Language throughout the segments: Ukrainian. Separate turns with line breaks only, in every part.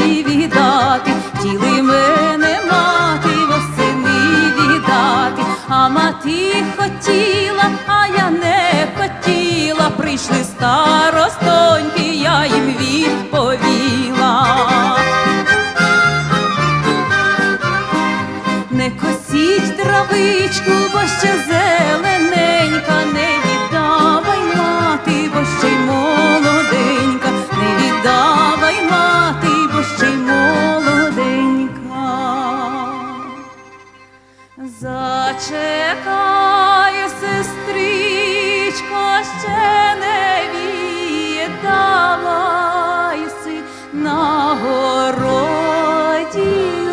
восени тіли мене мати, восени віддати, а мати хотіла, а я не хотіла, прийшли старостоньки, я їм відповіла. Не косіть травичку, бо ще зелененька не. Зачекай, сестричко, ще не віддавайся на городі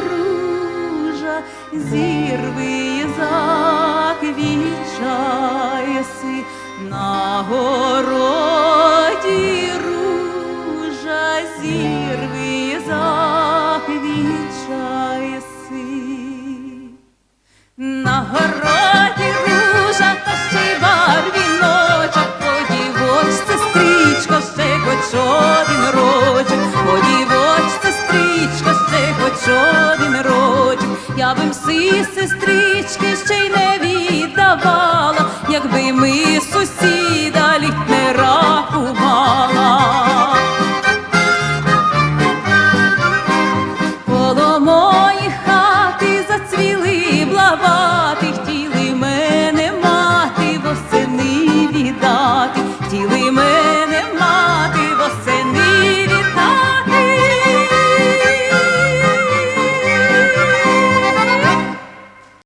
ружа, зірви заквічайся На городі ружа та ще й барвіночок, подівоч, сестричко, ще хоч один рочок, подівоч, сестричко, ще хоч один рочок, я би всі сестрички, ще й не віддавала, якби ми